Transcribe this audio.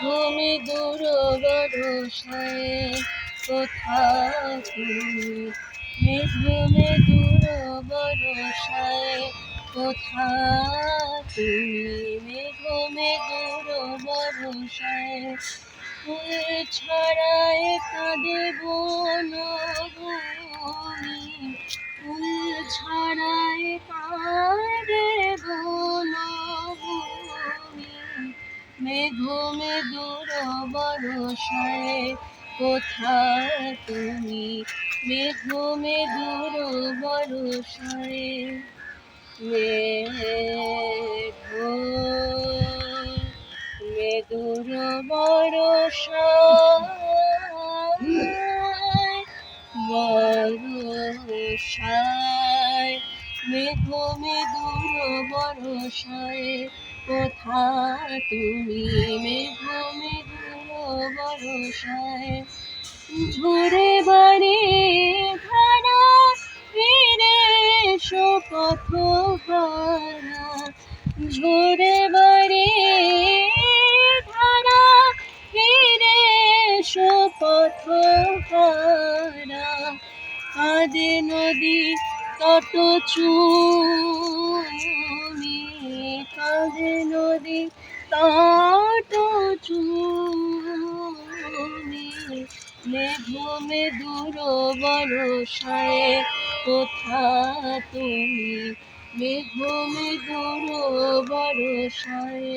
মেঘমে দূর বরসায় কোথা তুমি? কোথা তুমি? মেঘমে দূর ফুল ছড়ায় কাঁদে মেঘমে দূর বরসায় কোথায় তুমি? মেঘমে দূর বরসায় মেঘ মেদুর বরসায় বরসায়। মেঘ মেদুর বরসায় কোথা তুমি মেঘ মেদুর বরসায় ঝরে বাড়ি ধারা ফিরে এসো পথ হারা ঝরে বাড়ি ধারা ফিরে এসো পথ হারা কাঁদে নদী তট চুমি তট চুমি মেঘমে দূর বরসায় কোথা তুমি? মেঘমে দূর বরসায়